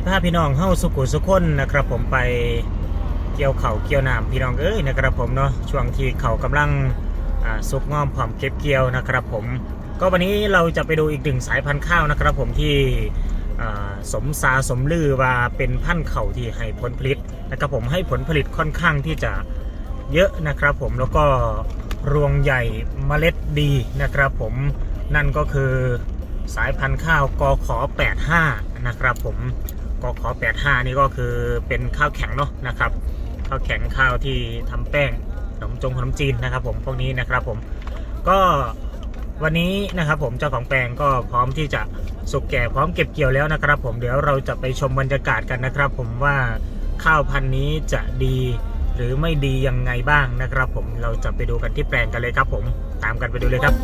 สิบห้าพี่น้องเข้าสุขุสุขคนนะครับผมไปเกี่ยวเข่าเกี่ยวน้ำพี่น้องเอ้ยนะครับผมเนาะช่วงที่เขากำลังสุกงอมผอมเก็บเกี่ยวนะครับผมก็วันนี้เราจะไปดูอีกหนึ่งสายพันธุ์ข้าวนะครับผมที่สมซาสมลือว่าเป็นพันธุ์เข่าที่ให้ผลผลิตนะครับผมให้ผลผลิตค่อนข้างที่จะเยอะนะครับผมแล้วก็รวงใหญ่เมล็ดดีนะครับผมนั่นก็คือสายพันธุ์ข้าวกอขอ85 นะครับผม กขอ85 นี่ก็คือเป็นข้าวแข็งเนาะนะครับ ข้าวแข็งข้าวที่ทำแป้งขนมจงขนมจีนนะครับ ผมพวกนี้นะครับผมก็วันนี้นะครับผมเจ้าของแปลงก็พร้อมที่จะสุกแก่พร้อมเก็บเกี่ยวแล้วนะครับ ผมเดี๋ยวเราจะไปชมบรรยากาศกันนะครับ ผมว่าข้าวพันธุ์นี้จะดีหรือไม่ดียังไงบ้างนะครับ ผมเราจะไปดูกันที่แปลงกันเลยครับ ผมตามกันไปดูเลยครับ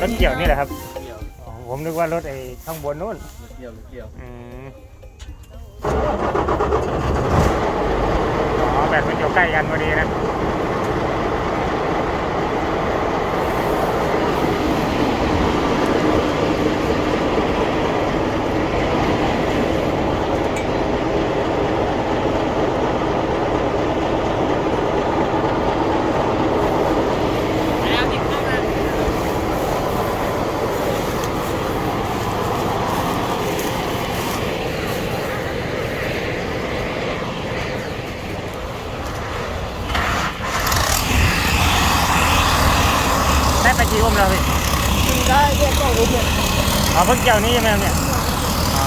รถเกี่ยวนี่แหละครับเกี่ยวอ๋อผมนึกว่ารถไอ้ข้างบนนู่นเกี่ยวเกี่ยวอืมอ๋อแบบมันอยู่ใกล้กันพอดีนะ ได้ไปกี่อุ้มแล้วพี่ ได้เรียกก็รู้เนี่ย อ๋อ เพิ่งเกี่ยวนี้ใช่ไหมครับเนี่ยอ๋อ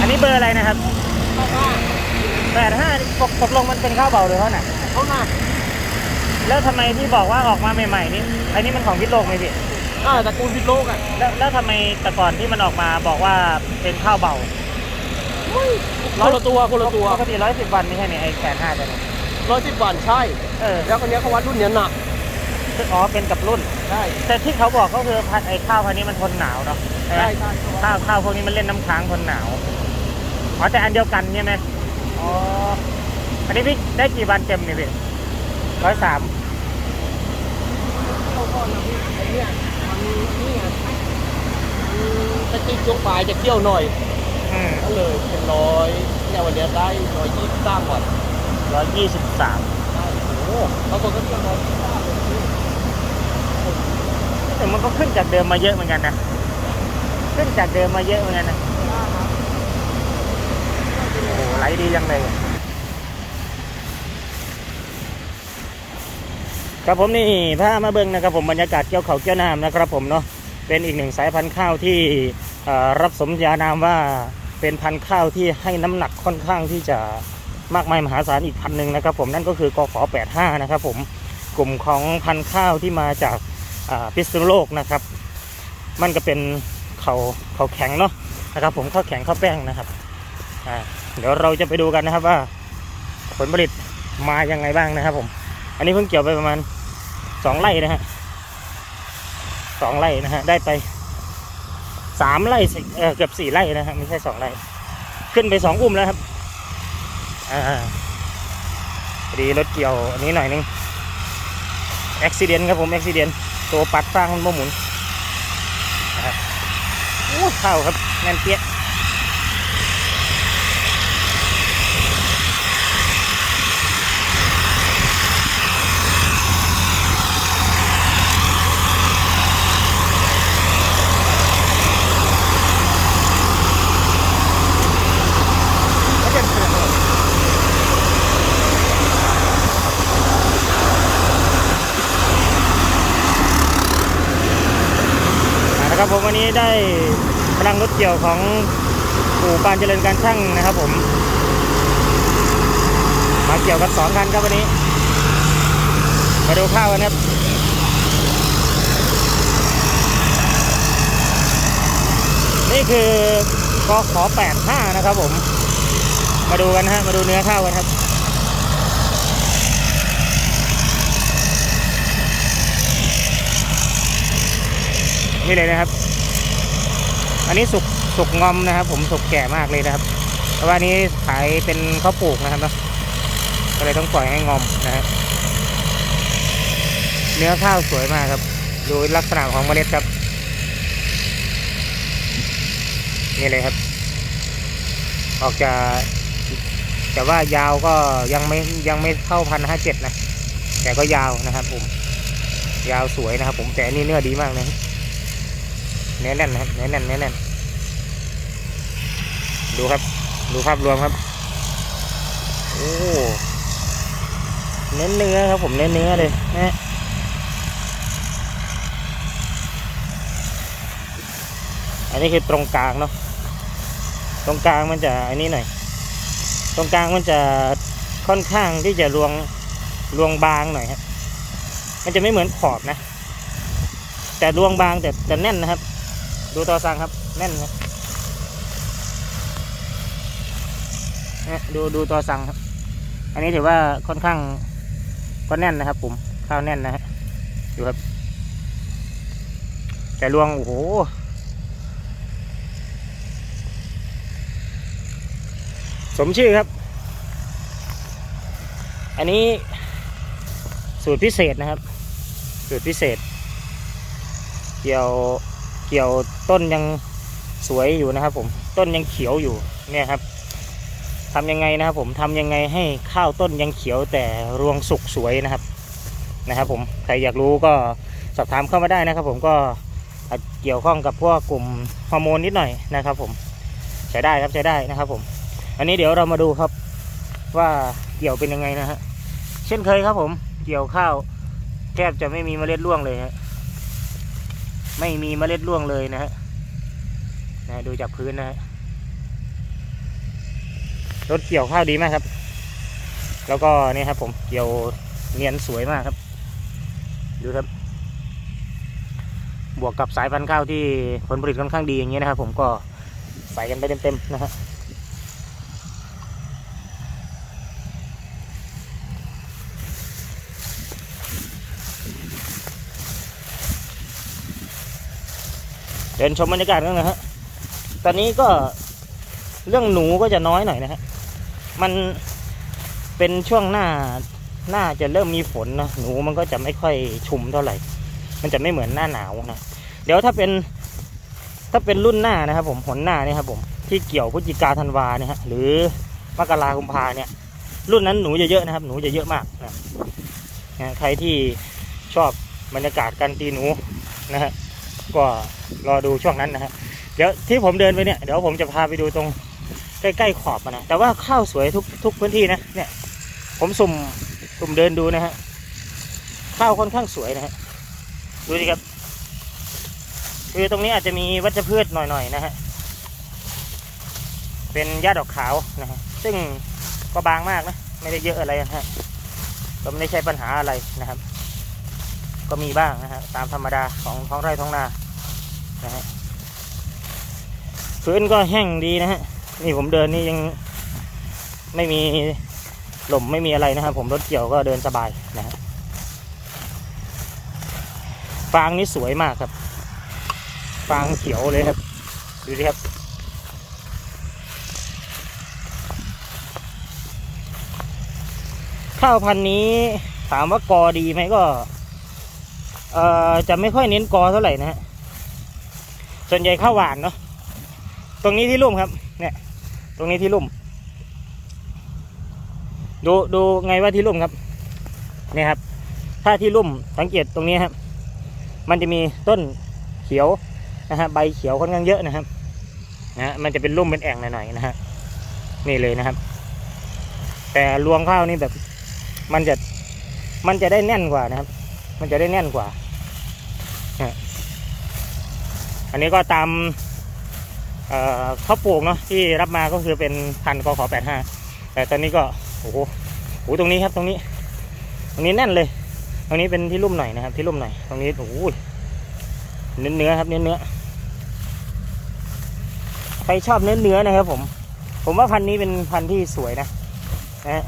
อันนี้เบอร์อะไรนะครับเข้ามาแปดห้าตกตกลงมันเป็นข้าวเบาหรือเท่าไหร่เข้ามาแล้วทำไมที่บอกว่าออกมาใหม่ๆนี่อันนี้มันของพิษโลกไหมพี่อ่าตระกูลพิษโลกอะแล้วแล้วทำไมแต่ก่อนที่มันออกมาบอกว่าเป็นข้าวเบาคนละตัวคนละตัวปกติร้อยสิบวันไม่ใช่ไหมไอ้แปดห้าตัวนี้ร้อยสิบวันใช่ เออ แล้วคนนี้เขาวัดรุ่นเนี้ยหนัก อ๋อเป็นกับรุ่น ใช่ แต่ที่เขาบอกก็คือพันธุ์ไอ้ข้าวพันธุ์นี้มันทนหนาวเนาะใช่ไหมใช่ใช่ข้าวข้าวพวกนี้มันเล่นน้ำค้างทนหนาวอ๋อแต่อันเดียวกันใช่ไหมอ๋ออันนี้พี่ได้กี่วันเต็มเนี่ยพี่ร้อยสามเขาก่อนนะพี่ไอ้เนี่ยมันนี่ไงมันตะกี้ช่วงปลายจะเกี่ยวหน่อยอืมก็เลยเป็นร้อยเนี่ยวันเนี้ยได้ร้อยยี่สิบสามวันร้อยยี่สิบสามได้โอ้โหบางคนก็เกี่ยวร้อยยี่ สิบสามเลยพี่แต่มันก็ขึ้นจากเดิมมาเยอะเหมือนกันนะ ขึ้นจากเดิมมาเยอะเหมือนกันนะ โอ้โหไหลดีจังเลยครับผมนี่พามาเบิ้งนะครับผมบรรยากาศเกี่ยวเขาเกี่ยวน้ำนะครับผมเนาะเป็นอีกหนึ่งสายพันธุ์ข้าวที่รับสมญานามว่าเป็นพันธุ์ข้าวที่ให้น้ำหนักค่อนข้างที่จะมากมายมหาศาลอีกพันธุ์หนึ่งนะครับผมนั่นก็คือกขอ85 นะครับผมกลุ่มของพันธุ์ข้าวที่มาจาก พิษณุโลกนะครับ มันก็เป็นเขาเขาแข็งเนาะนะครับ ผมข้าวแข็งข้าวแป้งนะครับเดี๋ยวเราจะไปดูกันนะครับว่า ผลผลิตมายังไงบ้างนะครับ ผม อันนี้เพิ่งเกี่ยวไปประมาณสองไร่นะฮะสองไร่นะฮะได้ไปสามไร่เออเกือบสี่ไร่นะฮะไม่ใช่สองไร่ขึ้นไปสองอุ้มแล้วครับอ่าพอดีรถเกี่ยวอันนี้หน่อยนึงอุบิเหตุครับผมอุบิเหตุ ตัวปัดฟางมันบ่หมุนนะครับอู้เข้าครับแน่นเปี้ยะ นะครับผมวันนี้ ได้พลังรถเกี่ยวของอู่ปานเจริญการช่างนะครับผม มาเกี่ยวกันสองคันครับวันนี้ มาดูข้าวกันครับนี่คือกอขอ85 นะครับผม มาดูกันฮะ มาดูเนื้อข้าวกันครับ นี่เลยนะครับ อันนี้สุกสุกงอมนะครับ ผมสุกแก่มากเลยนะครับ เพราะว่านี้ขายเป็นข้าวปลูกนะครับเนอะก็เลยต้องปล่อยให้งอมนะฮะเนื้อข้าวสวยมากครับ ดูลักษณะของเมล็ดครับ นี่เลยครับ ออกจะแต่ว่ายาวก็ยังไม่ยังไม่เข้าพันห้าเจ็ดนะ แต่ก็ยาวนะครับผม ยาวสวยนะครับผมแต่นนี่เนื้อดีมากนะ เนื้อแน่นนะครับเนื้อแน่นเนื้อแน่นดูครับ ดูภาพรวมครับ โอ้เน้นเนื้อครับผมเน้นเนื้อเลยนะอันนี้คือตรงกลางเนาะตรงกลางมันจะอันนี้หน่อย ตรงกลางมันจะค่อนข้างที่จะรวงรวงบางหน่อยครับ มันจะไม่เหมือนขอบนะ แต่รวงบางแต่แต่แน่นนะครับ ดูตอสั่งครับ แน่นครับเนี่ยดูดูตอสั่งครับ อันนี้ถือว่าค่อนข้างก็แน่นนะครับ ผมข้าวแน่นนะฮะดูครับ แต่รวงโอ้โหสมชื่อครับ อันนี้สูตรพิเศษนะครับ สูตรพิเศษ เกี่ยว กี่ยวต้นยังสวยอยู่นะครับผมต้นยังเขียวอยู่เนี่ยครับทำยังไงนะครับผมทำยังไงให้ข้าวต้นยังเขียวแต่รวงสุกสวยนะครับนะครับผมใครอยากรู้ก็สอบถามเข้ามาได้นะครับ ผมก็เกี่ยวข้องกับพวกกลุ่มฮอร์โมนนิดหน่อยนะครับ ผมใช้ได้ครับใช้ได้นะครับ ผม อันนี้เดี๋ยวเรามาดูครับ ว่าเกี่ยวเป็นยังไงนะฮะเช่นเคยครับผม เกี่ยวข้าวแทบจะไม่มีเมล็ดร่วงเลยฮะ ไม่มีเมล็ดร่วงเลยนะฮะนะดูจากพื้นนะฮะรถเกี่ยวข้าวดีมากครับ แล้วก็นี่ครับผมเกี่ยวเนียนสวยมากครับ ดูครับ บวกกับสายพันธุ์ข้าวที่ผลผลิตค่อนข้างดีอย่างเงี้ยนะครับ ผมก็ใส่กันไปเต็มๆนะฮะ ดินชมบรรยากาศกันนะฮะ ตอนนี้ก็เรื่องหนูก็จะน้อยหน่อยนะฮะ มันเป็นช่วงหน้าหน้าจะเริ่มมีฝนนะ หนูมันก็จะไม่ค่อยชุมเท่าไหร่ มันจะไม่เหมือนหน้าหนาวนะ เดี๋ยวถ้าเป็น ถ้าเป็นรุ่นหน้านะครับ ผมผลหน้าเนี่ยครับผม ที่เกี่ยวพฤศจิกาธันวาเนี่ยฮะ หรือมกราคุมภาเนี่ย รุ่นนั้นหนูจะเยอะนะครับ หนูจะเยอะมากนะนะใครที่ชอบบรรยากาศการตีหนูนะฮะ ก็รอดูช่วงนั้นนะฮะเดี๋ยวที่ผมเดินไปเนี่ยเดี๋ยวผมจะพาไปดูตรงใกล้ๆขอบนะแต่ว่าข้าวสวยทุกทุกพื้นที่นะเนี่ย ผมสุ่มสุ่มเดินดูนะฮะข้าวค่อนข้างสวยนะฮะดูดิครับคือตรงนี้อาจจะมีวัชพืชหน่อยๆนะฮะเป็นหญ้าดอกขาวนะฮะซึ่งก็บางมากนะ ไม่ได้เยอะอะไรนะฮะก็ไม่ได้ใช่ปัญหาอะไรนะครับ ก็มีบ้างนะฮะตามธรรมดาของท้องไร่ท้องนา นะฮะพื้นก็แห้งดีนะฮะนี่ผมเดินนี่ยังไม่มีหล่มไม่มีอะไรนะครับ ผมรถเกี่ยวก็เดินสบายนะฮะฟางนี่สวยมากครับ ฟางเขียวเลยครับ ดูดิครับข้าวพันธุ์นี้ถามว่ากอดีไหมก็ เอ่อจะไม่ค่อยเน้นกอเท่าไหร่นะฮะ ส่วนใหญ่ข้าวหวานเนาะตรงนี้ที่ลุ่มครับ เนี่ย ตรงนี้ที่ลุ่ม ดูดูไงว่าที่ลุ่มครับเนี่ยครับ ถ้าที่ลุ่มสังเกตตรงนี้ครับ มันจะมีต้นเขียวนะฮะใบเขียวค่อนข้างเยอะนะครับนะฮะมันจะเป็นลุ่มเป็นแอ่งหน่อยๆนะฮะนี่เลยนะครับ แต่รวงข้าวนี่แบบ มันจะมันจะได้แน่นกว่านะครับ มันจะได้แน่นกว่า อันนี้ก็ตามเข้าวปลูกเนาะที่รับมาก็คือเป็นพันกขอแปดห้าแต่ตอนนี้ก็โอ้โหโอ้ตรงนี้ครับตรงนี้ ตรงนี้แน่นเลย ตรงนี้เป็นที่ลุ่มหน่อยนะครับที่ลุ่มหน่อยตรงนี้โอ้โหเนื้อเนื้อครับเนื้อเนื้อใครชอบเนื้อเนื้อนะครับ ผม ผมว่าพันธุ์นี้เป็นพันธุ์ที่สวยนะนะฮะ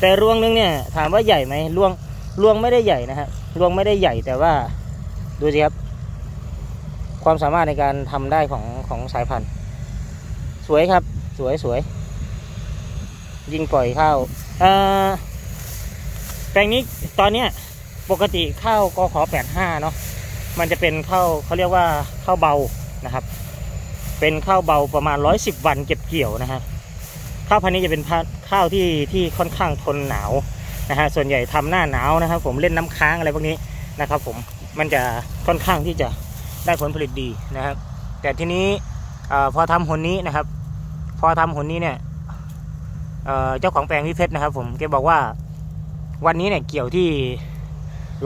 แต่รวงนึงเนี่ย ถามว่าใหญ่ไหมรวงรวงไม่ได้ใหญ่นะฮะรวงไม่ได้ใหญ่แต่ว่าดูสิครับ ความสามารถในการทำได้ของของสายพันธุ์ สวยครับ สวยสวย ยิงปล่อยข้าวแปลงนี้ตอนเนี้ยปกติข้าวกขอแปดห้าเนาะมันจะเป็นข้าวเขาเรียกว่าข้าวเบานะครับ เป็นข้าวเบาประมาณร้อยสิบวันเก็บเกี่ยวนะฮะข้าวพันธุ์นี้จะเป็นข้าวที่ที่ค่อนข้างทนหนาวนะฮะส่วนใหญ่ทำหน้าหนาวนะครับ ผมเล่นน้ำค้างอะไรพวกนี้นะครับ ผมมันจะค่อนข้างที่จะ ได้ผลผลิตดีนะครับ แต่ทีนี้พอทำหนนี้นะครับ พอทำหนนี้เนี่ยเจ้าของแปลงพี่เพชรนะครับ ผมแกบอกว่าวันนี้เนี่ยเกี่ยวที่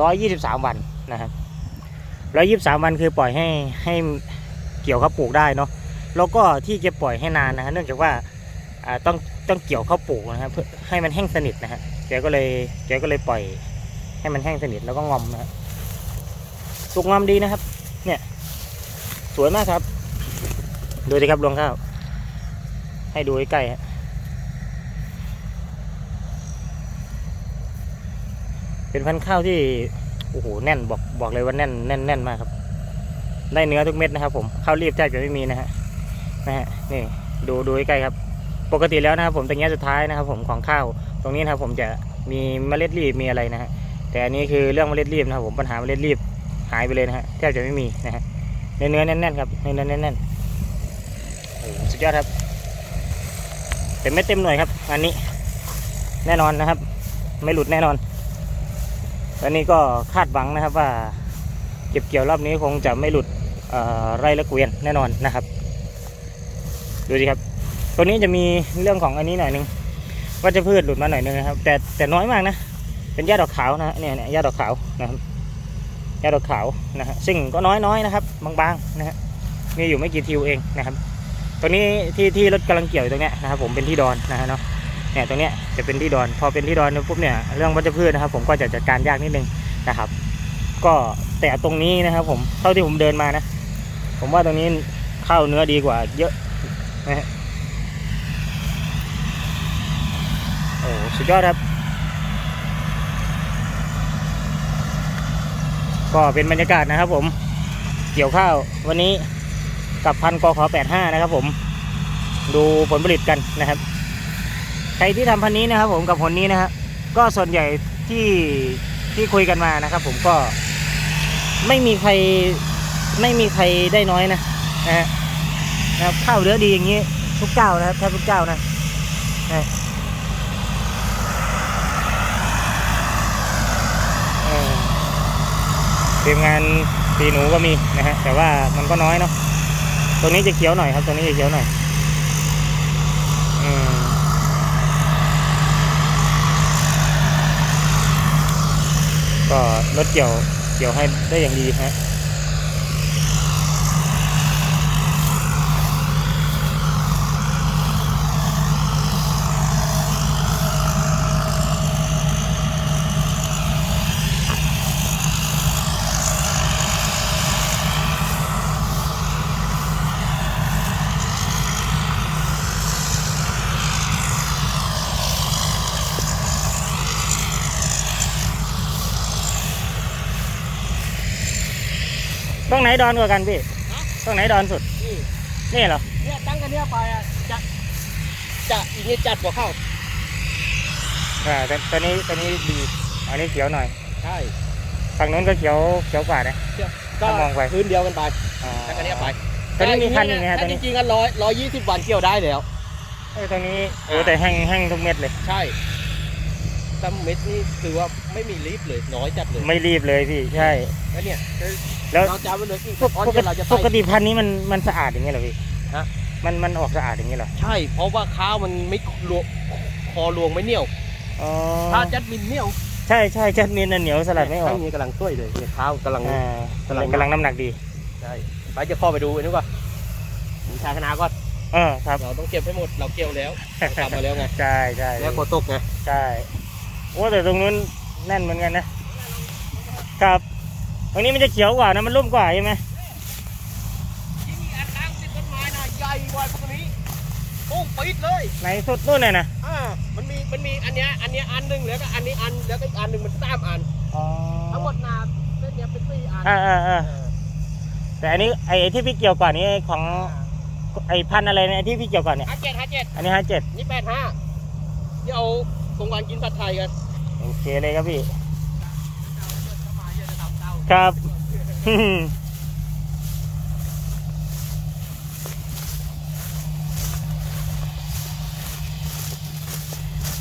ร้อยยี่สิบสามวันนะครับร้อยยี่สิบสามวันคือปล่อยให้ให้เกี่ยวข้าวปลูกได้เนาะแล้วก็ที่จะปล่อยให้นานนะฮะเนื่องจากว่าต้องต้องเกี่ยวข้าวปลูกนะครับเพื่อให้มันแห้งสนิทนะฮะแกก็เลยแกก็เลยปล่อยให้มันแห้งสนิทแล้วก็งอมนะฮะสุกงอมดีนะครับ สวยมากครับ ดูสิครับรวงข้าว ให้ดูใกล้ๆฮะเป็นพันธุ์ข้าวที่โอ้โหแน่นบอกบอกเลยว่าแน่นแน่นแน่นมากครับ ได้เนื้อทุกเม็ดนะครับ ผมข้าวรีบแทบจะไม่มีนะฮะนะฮะนี่ดูดูใกล้ครับ ปกติแล้วนะครับ ผมตรงนี้สุดท้ายนะครับ ผมของข้าว ตรงนี้นะครับ ผมจะมีเมล็ดรีบมีอะไรนะฮะแต่อันนี้คือเรื่องเมล็ดรีบนะครับ ผมปัญหาเมล็ดรีบหายไปเลยนะฮะแทบจะไม่มีนะฮะ เนื้อแน่นๆครับเนื้อแน่นๆสุดยอดครับเต็มไม่เต็มหน่วยครับอันนี้แน่นอนนะครับ ไม่หลุดแน่นอนอันนี้ก็คาดหวังนะครับว่า เก็บเกี่ยวรอบนี้คงจะไม่หลุดไร่ละเกวียนแน่นอนนะครับ ดูสิครับตัวนี้จะมีเรื่องของอันนี้หน่อยหนึงว่าจะพืชหลุดมาหน่อยหนึงนะครับ แต่แต่น้อยมากนะเป็นหญ้าดอกขาวนะเนี่ยเนี่ยหญ้าดอกขาวนะครับ หญ้าดอกขาวนะฮะซึ่งก็น้อยๆนะครับ บางๆนะฮะมีอยู่ไม่กี่ทิวเองนะครับตรงนี้ที่ที่รถกำลังเกี่ยวตรงเนี้ยนะครับผมเป็นที่ดอนนะฮะเนาะเนี่ยตรงเนี้ยจะเป็นที่ดอนพอเป็นที่ดอนปุ๊บเนี่ยเรื่องวัชพืชนะครับ ผมก็จะจัดการยากนิดนึงนะครับ ก็แต่ตรงนี้นะครับ ผมเท่าที่ผมเดินมานะ ผมว่าตรงนี้ข้าวเนื้อดีกว่าเยอะนะฮะโอ้สุดยอดครับ ก็เป็นบรรยากาศนะครับผมเกี่ยวข้าววันนี้กับพันกขอ85 นะครับผม ดูผลผลิตกันนะครับ ใครที่ทำพันนี้นะครับผมกับผลนี้นะฮะก็ส่วนใหญ่ที่ที่คุยกันมานะครับ ผมก็ไม่มีใครไม่มีใครได้น้อยนะนะฮะนะครับข้าวเหลือดีอย่างนี้ทุกเจ้านะครับแทบทุกเจ้านะนะเออ ทีมงานปีหนูก็มีนะฮะแต่ว่ามันก็น้อยเนาะตรงนี้จะเขียวหน่อยครับตรงนี้จะเขียวหน่อยอก็รถเกี่ยวเกี่ยวให้ได้อย่างดีฮะ ตรงไหนดอนกว่ากันพี่ตรงไหนดอนสุด นี่นี่เหรอ เนี่ยตั้งกันเนี่ยไปอะจะจะอีกนี่จัดกว่าเข้าอ่าแต่ตัวนี้ตัวนี้ดี อันนี้เขียวหน่อย ใช่ฝั่งนู้นก็เขียวเขียวกว่านะก็ถ้ามองไปพื้นเดียวกันไปอ๋อตั้งกันเนี่ยไปตัวนี้มีพันธุ์อีกไหมฮะตัวถ้าจนี้ริงๆกันร้อยร้อยยี่สิบวันเกี่ยวได้แล้วเออตัวนี้โอ้แต่แห้งแห้งทุกเม็ดเลย ใช่ ตั้มเม็ดนี่คือว่าไม่มีลิฟเลยน้อยจัดเลยไม่รีบเลยพี่ใช่ แล้วเนี่ยแล้วเราจะเอาไปเลยอีกปกออนปกเดี๋ยวเราจะปใส่กติพันธุ์นี้มันมันสะอาดอย่างเงี้ยเหรอพี่ฮะมันมันออกสะอาดอย่างเงี้ยเหรอใช่ เพราะว่าข้าวมันไม่รวงคอรวงไม่เหนียวอ๋อถ้าจัดมินเหนียวใช่ใช่จัดมินน่ะเหนียวสลัดไม่ออกข้างนี้กำลังช่วยเลยเนี่ยข้าวกำลังอ่ากำลังกำลังน้ำหนักดีใช่ไปจะเข้าไปดูไอ้นี่ก่อนมีชายคณะก่อนเออครับเราต้องเก็บให้หมดเราเกี่ยวแล้วเราทำมาแล้วไงใช่ใช่แล้วโคตกไงใช่ โอ้แต่ตรงนู้นแน่นเหมือนกันนะ ครับตรงนี้มันจะเขียวกว่านะมันรุ่มกว่าใช่ไหมที่มีอันดังติดต้นไม้นะใหญ่กว่าตรงนี้โอ้ปิดเลยไหนสุดนู่นน่ะนะอ่ามันมีมันมีอันเนี้ยอันเนี้ยอันหนึ่งแล้วก็อันนี้อันแล้วก็อีกอันหนึ่งมันสามอันอ๋อทั้งหมดนาเส้นเนี้ยเป็นสี่อันอ่าอ่าอ่าเออแต่อันนี้ไอ้ที่พี่เกี่ยวก่อนนี้ของไอ้พันธุ์อะไรเนี่ยไอ้ที่พี่เกี่ยวก่อนเนี่ยห้าเจ็ดห้าเจ็ดอันนี้ห้าเจ็ดนี่แปดห้าที่เอาสง กรารกินผัดไทยกันโอเคเลยครับพี่ครับ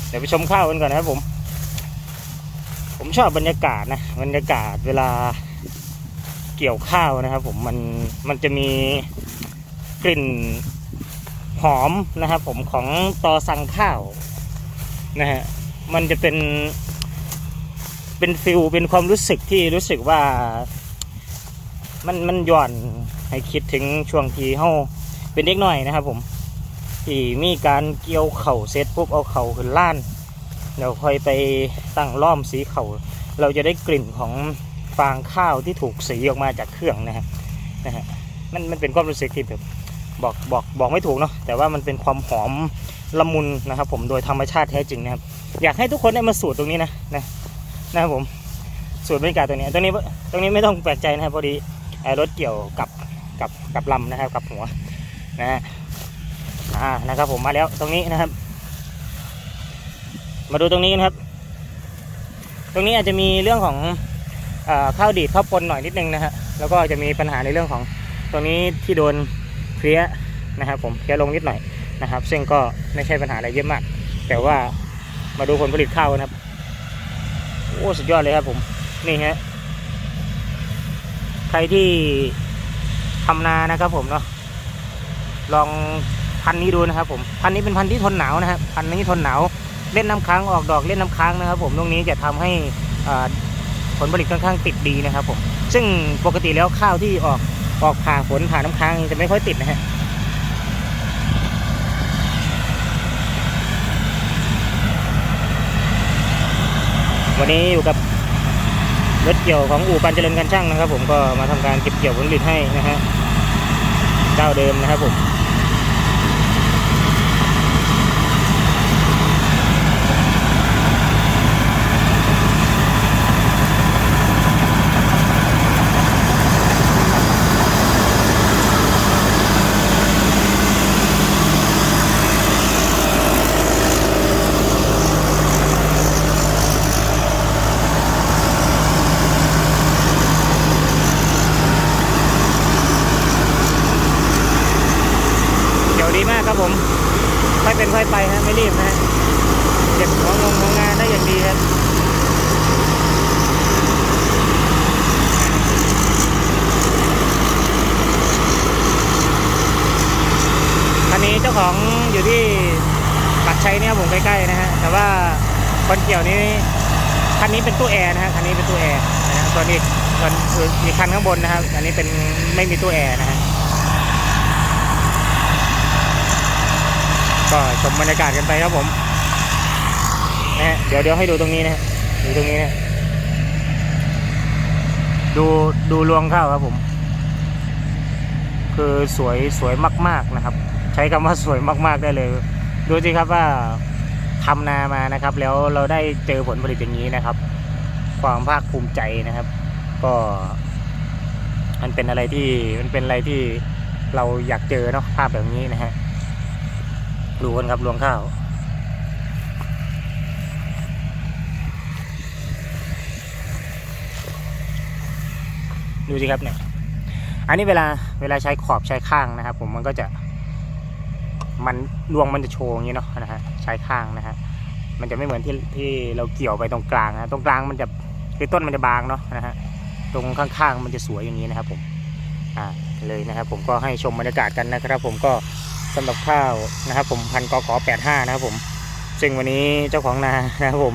เดี๋ยวไปชมข้าวกันก่อนนะครับผม ผมชอบบรรยากาศนะบรรยากาศเวลาเกี่ยวข้าวนะครับ ผมมันมันจะมีกลิ่นหอมนะครับ ผมของตอสังข้าว นะฮะมันจะเป็น เป็นฟิลเป็นความรู้สึกที่รู้สึกว่า มันมันหย่อนให้คิดถึงช่วงที่เฮาเป็นเด็กหน่อยนะครับ ผมที่มีการเกี่ยวเข่าเสร็จปุ๊บเอาเข่าขึ้นล้านเดี๋ยวค่อยไปตั้งล้อมสีเข่าเราจะได้กลิ่นของฟางข้าวที่ถูกสีออกมาจากเครื่องนะฮะนะฮะมันมันเป็นความรู้สึกที่แบบบอกบอกบอกไม่ถูกเนาะแต่ว่ามันเป็นความหอม ละมุนนะครับ ผมโดยธรรมชาติแท้จริงนะครับ อยากให้ทุกคนได้มาสูตรตรงนี้นะนะนะครับผมสูตรบรรยากาศตรงนี้ตรงนี้ตรงนี้ไม่ต้องแปลกใจนะครับพอดีไอ้รถเกี่ยวกับกับกับลำนะครับกับหัวนะฮะอ่านะครับ ผมมาแล้วตรงนี้นะครับ มาดูตรงนี้นะครับ ตรงนี้อาจจะมีเรื่องของออข้าวดีดข้าวปนหน่อยนิดนึงนะฮะแล้วก็จะมีปัญหาในเรื่องของตรงนี้ที่โดนเพลี้ยนะครับ ผมเพลี้ยลงนิดหน่อย นะครับ ซึ่งก็ไม่ใช่ปัญหาอะไรเยอะมาก แต่ว่ามาดูผลผลิตข้าวกันครับโอ้สุดยอดเลยครับผมนี่ฮะใครที่ทำนานะครับผมเนาะลองพันนี้ดูนะครับ ผมพันนี้เป็นพันที่ทนหนาวนะครับพันนี้ทนหนาวเล่นน้ำค้างออกดอกเล่นน้ำค้างนะครับ ผมตรงนี้จะทำให้ผลผลิตค่อนข้างติดดีนะครับ ผม ซึ่งปกติแล้วข้าวที่ออกออกผ่าฝนผ่าน้ำค้างจะไม่ค่อยติดนะฮะ วันนี้อยู่กับรถเกี่ยวของอู่ปันเจริญการช่างนะครับ ผมก็มาทำการเก็บเกี่ยวผลผลิตให้นะฮะเจ้าเดิมนะครับผม เดี๋ยวดีมากครับผม ค่อยเป็นค่อยไปฮะไม่รีบนะฮะเก็บของงงของงานได้อย่างดีครับ คันนี้เจ้าของอยู่ที่ปักชัยเนี่ยผมใกล้ๆนะฮะแต่ว่าคนเกี่ยวนี้คันนี้เป็นตู้แอร์นะฮะคันนี้เป็นตู้แอร์นะส่วนอีกส่วนอีกคันข้างบนนะครับอันนี้เป็นไม่มีตู้แอร์นะฮะก็ชมบรรยากาศกันไปครับผมนะฮะเดี๋ยวเดี๋ยวให้ดูตรงนี้นะฮะดูตรงนี้นะดูดูรวงข้าวครับผม คือสวยสวยมาก ๆนะครับ ช้คำว่าสวยมาก ๆได้เลย ดูสิครับว่าทำนามานะครับ แล้วเราได้เจอผลผลิตอย่างนี้นะครับ ความภาคภูมิใจนะครับ ก็มันเป็นอะไรที่มันเป็นอะไรที่เราอยากเจอเนาะภาพแบบนี้นะฮะดูกันครับรวงข้าวดูสิครับเนี่ย อันนี้เวลาเวลาใช้ขอบใช้ข้างนะครับ ผมมันก็จะ มันรวงมันจะโชว์อย่างนี้เนาะนะฮะใช้ข้างนะฮะมันจะไม่เหมือนที่ที่เราเกี่ยวไปตรงกลางนะตรงกลางมันจะคือต้นมันจะบางเนาะนะฮะตรงข้างๆมันจะสวยอย่างนี้นะครับผมอ่าเลยนะครับ ผมก็ให้ชมบรรยากาศกันนะครับ ผมก็สำหรับข้าวนะครับ ผมพันกกแปดห้านะครับผม ซึ่งวันนี้เจ้าของนานะครับผม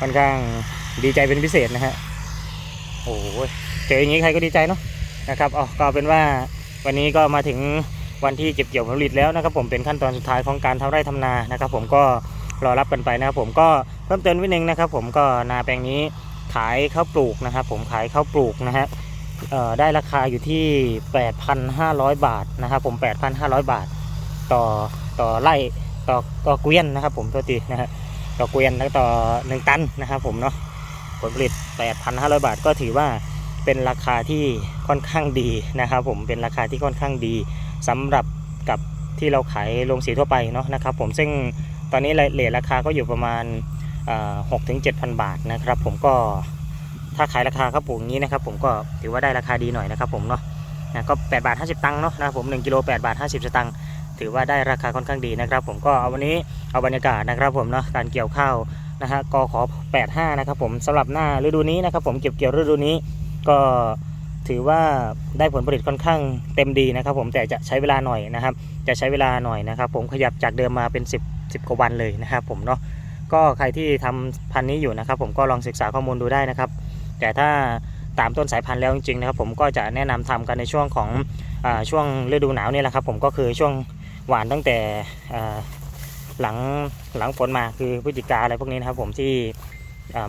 ค่อนข้างดีใจเป็นพิเศษนะฮะโอ้โหเจออย่างนี้ใครก็ดีใจเนาะนะครับอ๋อก็เป็นว่าวันนี้ก็มาถึง วันที่เก็บเกี่ยวผลผลิตแล้วนะครับผมเป็นขั้นตอนสุดท้ายของการทำไร่ทำนานะครับผมก็รอรับกันไปนะครับผมก็เพิ่มเติมนิดนึงนะครับผมก็นาแปลงนี้ขายข้าวปลูกนะครับผมขายข้าวปลูกนะฮะได้ราคาอยู่ที่ 8,500 บาทนะครับผม8,500 บาท ต่อต่อไร่ต่อต่อเกวียนนะครับผมตัวทีนะฮะต่อเกวียนแล้วต่อหนึ่งตันนะครับผมเนาะผลผลิต 8,500 บาทก็ถือว่าเป็นราคาที่ค่อนข้างดีนะครับผมเป็นราคาที่ค่อนข้างดี สำหรับกับที่เราขายโรงสีทั่วไปเนาะนะครับผมซึ่งตอนนี้เลทราคาก็อยู่ประมาณหกถึงเจ็ดพันบาทนะครับ ผมก็ถ้าขายราคาข้าวปลูกอย่างนี้นะครับ ผมก็ถือว่าได้ราคาดีหน่อยนะครับผมเนาะนะก็8บาท50 ตังค์เนาะนะครับผม1กิโล8บาท 50 สตังค์ถือว่าได้ราคาค่อนข้างดีนะครับ ผมก็เอาวันนี้เอาบรรยากาศนะครับผมเนาะการเกี่ยวข้าวนะฮะกขอ85นะครับผมสำหรับหน้าฤดูนี้นะครับผมเก็บเกี่ยวฤดูนี้ก็ ถือว่าได้ผลผลิตค่อนข้างเต็มดีนะครับ ผมแต่จะใช้เวลาหน่อยนะครับ จะใช้เวลาหน่อยนะครับ ผมขยับจากเดิมมาเป็น 10 10กว่าวันเลยนะครับ ผมเนาะก็ใครที่ทำพันธุ์นี้อยู่นะครับ ผมก็ลองศึกษาข้อมูลดูได้นะครับ แต่ถ้าตามต้นสายพันธุ์แล้วจริงๆนะครับ ผมก็จะแนะนำทำกันในช่วงของอช่วงฤดูหนาวนี่แหละครับ ผมก็คือช่วงหวานตั้งแต่หลังหลังฝนมาคือพฤศจิกาอะไรพวกนี้นะครับ ผมที่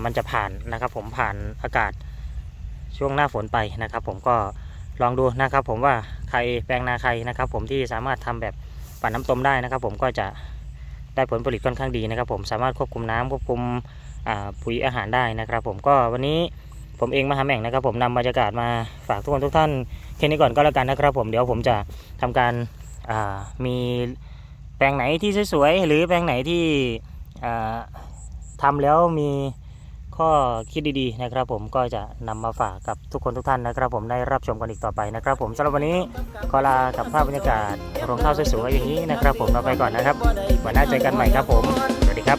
มันจะผ่านนะครับ ผมผ่านอากาศ ช่วงหน้าฝนไปนะครับ ผมก็ลองดูนะครับผมว่าใครแปลงนาใครนะครับ ผมที่สามารถทำแบบปั่นน้ำต้มได้นะครับ ผมก็จะได้ผลผลิตค่อนข้างดีนะครับ ผมสามารถควบคุมน้ำควบคุมปุ๋ยอาหารได้นะครับ ผมก็วันนี้ผมเองมาหาแม่งนะครับ ผมนำบรรยากาศมาฝากทุกคนทุกท่านแค่นี้ก่อนก็แล้วกันนะครับ ผมเดี๋ยวผมจะทำการมีแปลงไหนที่สวยๆหรือแปลงไหนที่อ่าทำแล้วมี ข้อคิดดีๆนะครับ ผมก็จะนำมาฝากกับทุกคนทุกท่านนะครับ ผมได้รับชมกันอีกต่อไปนะครับ ผมสำหรับวันนี้ขอลากับภาพบรรยากาศโรงข้าวสวยๆอย่างนี้นะครับ ผมเราไปก่อนนะครับวันหน้าเจอกันใหม่ครับ ผมสวัสดีครับ